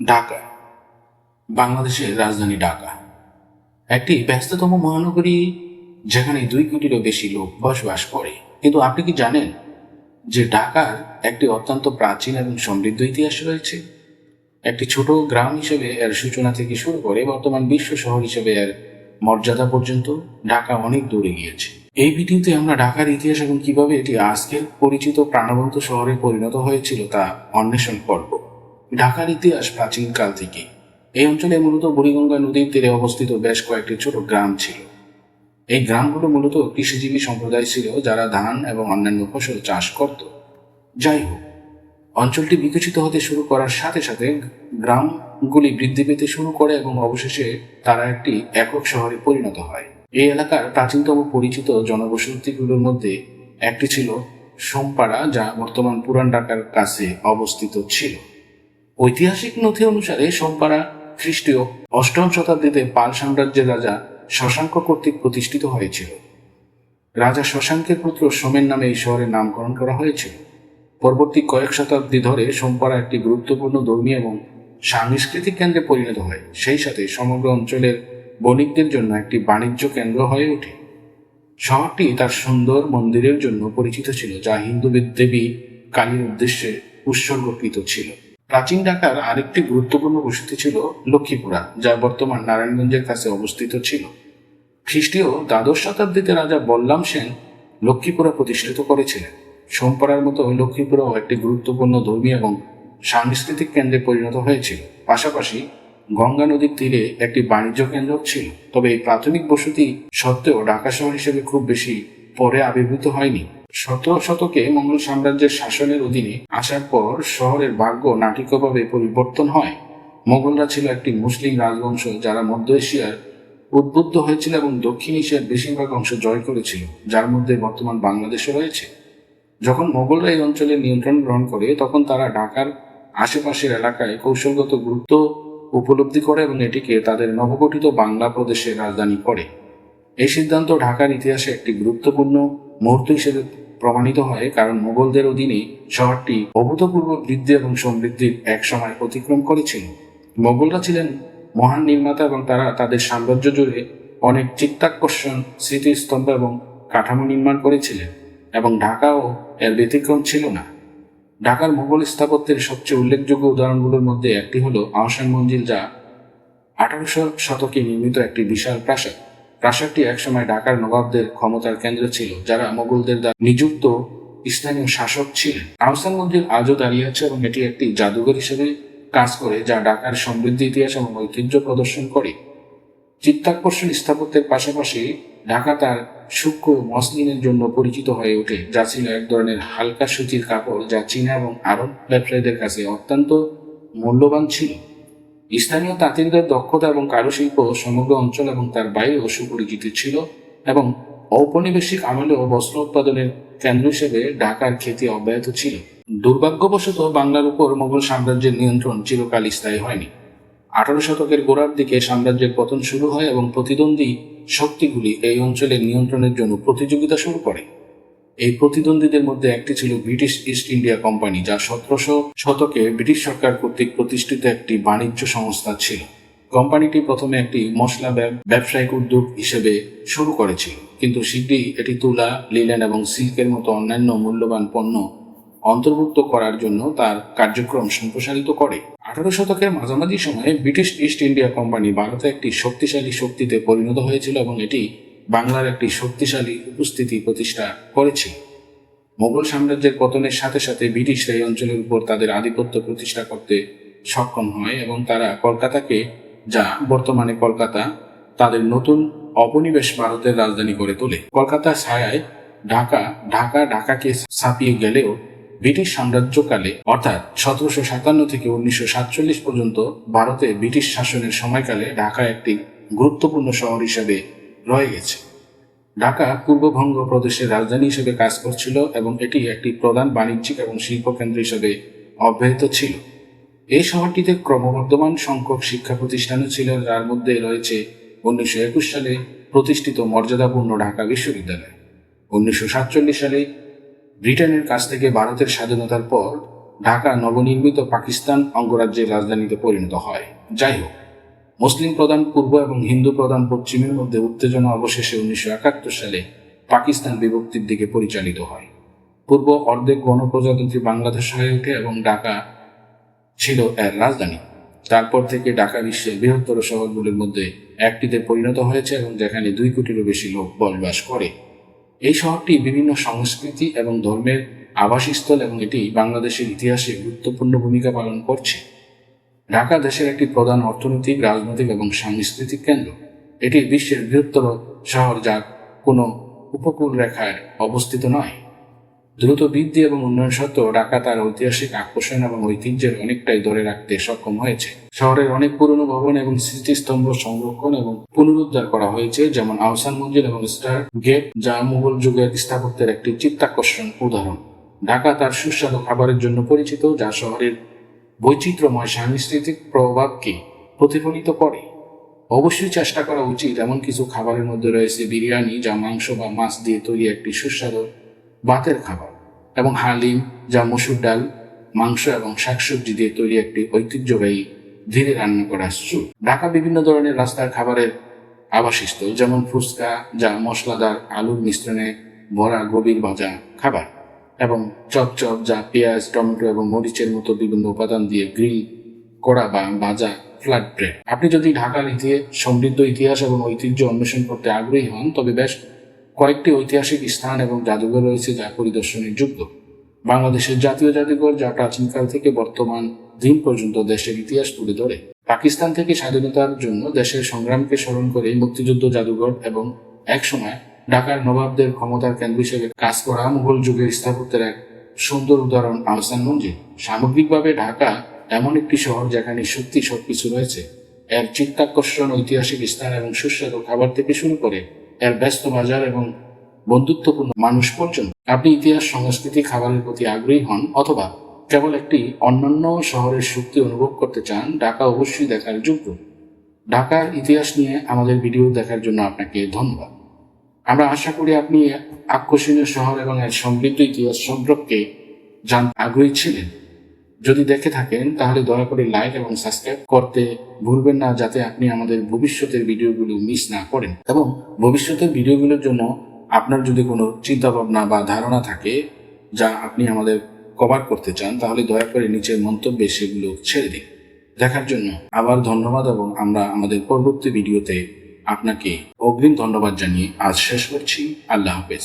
ঢাকা, বাংলাদেশের রাজধানী ঢাকা। একটি ব্যস্ততম মহানগরী যেখানে দুই কোটিরও বেশি লোক বসবাস করে। কিন্তু আপনি কি জানেন যে ঢাকার একটি অত্যন্ত প্রাচীন এবং সমৃদ্ধ ইতিহাস রয়েছে? একটি ছোট গ্রাম হিসেবে এর সূচনা থেকে শুরু করে বর্তমান বিশ্ব শহর হিসেবে এর মর্যাদা পর্যন্ত ঢাকা অনেক দূরে গিয়েছে। এই ভিডিওতে আমরা ঢাকার ইতিহাস এবং কীভাবে এটি আজকের পরিচিত প্রাণবন্ত শহরে পরিণত হয়েছিল তা অন্বেষণ করব। ঢাকার ইতিহাস প্রাচীনকাল থেকে। এই অঞ্চলে মূলত বুড়িগঙ্গা নদীর তীরে অবস্থিত বেশ কয়েকটি ছোট গ্রাম ছিল। এই গ্রামগুলো মূলত কৃষিজীবী সম্প্রদায় ছিল যারা ধান এবং অন্যান্য ফসল চাষ করত। যাই হোক, অঞ্চলটি বিকশিত হতে শুরু করার সাথে সাথে গ্রামগুলি বৃদ্ধি পেতে শুরু করে এবং অবশেষে তারা একটি একক শহরে পরিণত হয়। এই এলাকার প্রাচীনতম পরিচিত জনবসতিগুলোর মধ্যে একটি ছিল সোমপাড়া, যা বর্তমান পুরান ঢাকার কাছে অবস্থিত ছিল। ঐতিহাসিক নথি অনুসারে সোমপাড়া খ্রিস্টীয় অষ্টম শতাব্দীতে পাল সাম্রাজ্যের রাজা শশাঙ্ক কর্তৃক প্রতিষ্ঠিত হয়েছিল। রাজা শশাঙ্কের পুত্র সোমেন নামে এই শহরের নামকরণ করা হয়েছিল। পরবর্তী কয়েক শতাব্দী ধরে সোমপাড়া একটি গুরুত্বপূর্ণ ধর্মীয় এবং সাংস্কৃতিক কেন্দ্রে পরিণত হয়। সেই সাথে সমগ্র অঞ্চলের বণিকদের জন্য একটি বাণিজ্য কেন্দ্র হয়ে ওঠে। শহরটি তার সুন্দর মন্দিরের জন্য পরিচিত ছিল, যা হিন্দু দেবী কালীর উদ্দেশ্যে উৎসর্গকৃত ছিল। প্রাচীন ঢাকার আরেকটি গুরুত্বপূর্ণ বসতি ছিল লক্ষ্মীপুরা, যা বর্তমান নারায়ণগঞ্জের কাছে অবস্থিত ছিল। খ্রিস্টীয় দ্বাদশ শতাব্দীতে রাজা বল্লাম সেন লক্ষ্মীপুরা প্রতিষ্ঠিত করেছিলেন। সোমপাড়ার মতো লক্ষ্মীপুরাও একটি গুরুত্বপূর্ণ ধর্মীয় এবং সাংস্কৃতিক কেন্দ্রে পরিণত হয়েছিল। পাশাপাশি গঙ্গা নদীর তীরে একটি বাণিজ্য কেন্দ্র ছিল, তবে এই প্রাথমিক বসতি সত্ত্বেও ঢাকা শহর হিসেবে খুব বেশি পরে আবির্ভূত হয়নি। সতেরো শতকে মঙ্গল সাম্রাজ্যের শাসনের অধীনে আসার পর শহরের ভাগ্য নাটকীয়ভাবে পরিবর্তন হয়। মোগলরা ছিল একটি মুসলিম রাজবংশ যারা মধ্য এশিয়ার উদ্বুদ্ধ হয়েছিল এবং দক্ষিণ এশিয়ার বেশিরভাগ অংশ জয় করেছিল, যার মধ্যে বর্তমান বাংলাদেশও রয়েছে। যখন মোগলরা এই অঞ্চলে নিয়ন্ত্রণ গ্রহণ করে, তখন তারা ঢাকার আশেপাশের এলাকায় কৌশলগত গুরুত্ব উপলব্ধি করে এবং এটিকে তাদের নবগঠিত বাংলা প্রদেশের রাজধানী করে। এই সিদ্ধান্ত ঢাকার ইতিহাসে একটি গুরুত্বপূর্ণ মুহূর্ত হিসেবে প্রমাণিত হয়, কারণ মোগলদের অধীনে শহরটি অভূতপূর্ব বৃদ্ধি এবং সমৃদ্ধির এক সময় অতিক্রম করেছিল। মোগলরা ছিলেন মহান নির্মাতা এবং তারা তাদের সাম্রাজ্য জুড়ে অনেক চিত্তাকর্ষণ, স্মৃতিস্তম্ভ এবং কাঠামো নির্মাণ করেছিলেন এবং ঢাকাও এর ব্যতিক্রম ছিল না। ঢাকার মোগল স্থাপত্যের সবচেয়ে উল্লেখযোগ্য উদাহরণগুলোর মধ্যে একটি হল আহসান মঞ্জিল, যা আঠারোশো শতকে নির্মিত একটি বিশাল প্রাসাদ। প্রাসাদটি একসময় ঢাকার নবাবদের ক্ষমতার কেন্দ্র ছিল, যারা মোগলদের দ্বারা নিযুক্ত স্থানীয় শাসক ছিলেন। আহসান মন্দির আজও দাঁড়িয়ে আছে এবং এটি একটি জাদুঘর হিসেবে কাজ করে, যা ঢাকার সমৃদ্ধ, ইতিহাস এবং ঐতিহ্য প্রদর্শন করে। চিত্তাকর্ষণ স্থাপত্যের পাশাপাশি ঢাকা তার সূক্ষ্ম মসলিনের জন্য পরিচিত হয়ে ওঠে, যা ছিল এক ধরনের হালকা সুতির কাপড়, যা চীনা এবং আরব ব্যবসায়ীদের কাছে অত্যন্ত মূল্যবান ছিল। স্থানীয় তাঁতিদের দক্ষতা এবং কারুশিল্প সমগ্র অঞ্চল এবং তার বাইরেও সুপরিচিত ছিল এবং ঔপনিবেশিক আমলেও বস্ত্র উৎপাদনের কেন্দ্র হিসেবে ঢাকার খ্যাতি অব্যাহত ছিল। দুর্ভাগ্যবশত বাংলার উপর মোগল সাম্রাজ্যের নিয়ন্ত্রণ চিরকাল স্থায়ী হয়নি। আঠারো শতকের গোড়ার দিকে সাম্রাজ্যের পতন শুরু হয় এবং প্রতিদ্বন্দ্বী শক্তিগুলি এই অঞ্চলের নিয়ন্ত্রণের জন্য প্রতিযোগিতা শুরু করে। এই প্রতিদ্বন্দ্বীদের মধ্যে একটি ছিল ব্রিটিশ ইস্ট ইন্ডিয়া কোম্পানি যা সতেরোশো শতকে ব্রিটিশ সরকার কর্তৃক প্রতিষ্ঠিত একটি বাণিজ্য সংস্থা ছিল। কোম্পানিটি প্রথমে একটি মশলা ব্যবসায়িক উদ্যোগ হিসেবে শুরু করেছিল, কিন্তু শীঘ্রই এটি তুলা লিলেন এবং সিল্কের মতো অন্যান্য মূল্যবান পণ্য অন্তর্ভুক্ত করার জন্য তার কার্যক্রম সম্প্রসারিত করে। আঠারো শতকের মাঝামাঝি সময়ে ব্রিটিশ ইস্ট ইন্ডিয়া কোম্পানি ভারতে একটি শক্তিশালী শক্তিতে পরিণত হয়েছিল এবং এটি বাংলার একটি শক্তিশালী উপস্থিতি প্রতিষ্ঠা করেছে। মোগল সাম্রাজ্যের পতনের সাথে সাথে ব্রিটিশরা এই অঞ্চলের উপর তাদের আধিপত্য প্রতিষ্ঠা করতে সক্ষম হয় এবং তারা কলকাতাকে, যা বর্তমানে কলকাতা, তাদের নতুন অপনিবেশ ভারতের রাজধানী করে তোলে। কলকাতা ছায়ায় ঢাকা ঢাকা, ঢাকাকে ছাপিয়ে গেলেও ব্রিটিশ সাম্রাজ্যকালে, অর্থাৎ সতেরোশো সাতান্ন থেকে উনিশশো সাতচল্লিশ পর্যন্ত ভারতে ব্রিটিশ শাসনের সময়কালে ঢাকা একটি গুরুত্বপূর্ণ শহর হিসেবে রয়ে গেছে। ঢাকা পূর্ববঙ্গ প্রদেশের রাজধানী হিসেবে কাজ করছিল এবং এটি একটি প্রধান বাণিজ্যিক এবং শিল্প কেন্দ্র হিসেবে অব্যাহত ছিল। এই শহরটিতে ক্রমবর্ধমান সংখ্যক শিক্ষা প্রতিষ্ঠানও ছিল, যার মধ্যে রয়েছে উনিশশো একুশ সালে প্রতিষ্ঠিত মর্যাদাপূর্ণ ঢাকা বিশ্ববিদ্যালয়। উনিশশো সাতচল্লিশ সালে ব্রিটেনের কাছ থেকে ভারতের স্বাধীনতার পর ঢাকা নবনির্মিত পাকিস্তান অঙ্গরাজ্যের রাজধানীতে পরিণত হয়। যাই হোক মুসলিম প্রধান পূর্ব এবং হিন্দু প্রধান পশ্চিমের মধ্যে উত্তেজনা অবশেষে উনিশশো একাত্তর সালে পাকিস্তান বিভক্তির দিকে পরিচালিত হয়। পূর্ব অর্ধেক গণপ্রজাতন্ত্রী বাংলাদেশ হয়ে ওঠে এবং ঢাকা ছিল এর রাজধানী। তারপর থেকে ঢাকা বিশ্বের বৃহত্তর শহরগুলির মধ্যে একটিতে পরিণত হয়েছে এবং যেখানে দুই কোটিরও বেশি লোক বসবাস করে। এই শহরটি বিভিন্ন সংস্কৃতি এবং ধর্মের আবাসস্থল এবং এটি বাংলাদেশের ইতিহাসে গুরুত্বপূর্ণ ভূমিকা পালন করছে। ঢাকা দেশের একটি প্রধান অর্থনৈতিক, রাজনৈতিক এবং সাংস্কৃতিক কেন্দ্র। এটি বিশ্বের বৃহত্তর শহর যা কোনো উপকূল রেখায় অবস্থিত নয়। দ্রুত বৃদ্ধি এবং উন্নয়ন সত্ত্বেও ঢাকা তার ঐতিহাসিক আকর্ষণ এবং ঐতিহ্যের অনেকটাই ধরে রাখতে সক্ষম হয়েছে। শহরের অনেক পুরনো ভবন এবং স্মৃতিস্তম্ভ সংরক্ষণ এবং পুনরুদ্ধার করা হয়েছে, যেমন আহসান মঞ্জিল এবং স্টার গেট, যা মুঘল যুগের স্থাপত্যের একটি চিত্তাকর্ষণ উদাহরণ। ঢাকা তার সুস্বাদু খাবারের জন্য পরিচিত, যা শহরের বৈচিত্র্যময় সাংস্কৃতিক প্রভাবকে প্রতিফলিত করে? অবশ্যই চেষ্টা করা উচিত। এমন কিছু খাবারের মধ্যে রয়েছে বিরিয়ানি, যা মাংস বা মাছ দিয়ে তৈরি একটি সুস্বাদু ভাতের খাবার, এবং হালিম, যা মসুর ডাল, মাংস এবং শাকসবজি দিয়ে তৈরি একটি ঐতিহ্যবাহী ধীরে রান্না করা স্যুপ। ঢাকা বিভিন্ন ধরনের রাস্তার খাবারের আবাসস্থল, যেমন ফুচকা, যা মশলাদার আলুর মিশ্রণে ভরা গভীর ভাজা খাবার। এবং চপচপ যা পেঁয়াজ, টমেটো এবং মরিচের মতো বিভিন্ন উপাদান দিয়ে গ্রিল করা বা ভাজা ফ্ল্যাট ব্রেড। আপনি যদি ঢাকার ইতিহাস সমৃদ্ধ ইতিহাস এবং ঐতিহ্য অন্বেষণ করতে আগ্রহী হন, তবে বেশ কয়েকটি ঐতিহাসিক স্থান এবং জাদুঘর রয়েছে যা পরিদর্শনের যোগ্য। বাংলাদেশের জাতীয় জাদুঘর, যা প্রাচীনকাল থেকে বর্তমান দিন পর্যন্ত দেশের ইতিহাস তুলে ধরে। পাকিস্তান থেকে স্বাধীনতার জন্য দেশের সংগ্রামকে স্মরণ করে মুক্তিযুদ্ধ জাদুঘর এবং একসময় ঢাকার নবাবদের ক্ষমতার কেন্দ্র হিসেবে কাজ করা মুঘল যুগের স্থাপত্যের এক সুন্দর উদাহরণ আহসান মঞ্জিল সামগ্রিকভাবে ঢাকা এমন একটি শহর যেখানে সত্যি সবকিছু রয়েছে। এর চিত্তাকর্ষণ ঐতিহাসিক স্থান এবং সুস্বাদু খাবার থেকে শুরু করে এর ব্যস্ত বাজার এবং বন্ধুত্বপূর্ণ মানুষ পর্যন্ত। আপনি ইতিহাস, সংস্কৃতি, খাবারের প্রতি আগ্রহী হন অথবা কেবল একটি অন্যান্য শহরের শক্তি অনুভব করতে চান, ঢাকা অবশ্যই দেখার যোগ্য। ঢাকার ইতিহাস নিয়ে আমাদের ভিডিও দেখার জন্য আপনাকে ধন্যবাদ। আমরা আশা করি আপনি আকর্ষণীয় শহর এবং এর সমৃদ্ধ ইতিহাস সম্পর্কে জান আগ্রহী ছিলেন। যদি দেখে থাকেন, তাহলে দয়া করে লাইক এবং সাবস্ক্রাইব করতে ভুলবেন না, যাতে আপনি আমাদের ভবিষ্যতের ভিডিওগুলো মিস না করেন। এবং ভবিষ্যতের ভিডিওগুলোর জন্য আপনার যদি কোনো চিন্তা ভাবনা বা ধারণা থাকে, যা আপনি আমাদের কভার করতে চান, তাহলে দয়া করে নিচের মন্তব্যে সেগুলো ছেড়ে দিন। দেখার জন্য আবার ধন্যবাদ এবং আমরা আমাদের পরবর্তী ভিডিওতে আপনাকে অগ্রিম ধন্যবাদ জানিয়ে আজ শেষ করছি। আল্লাহ হাফেজ।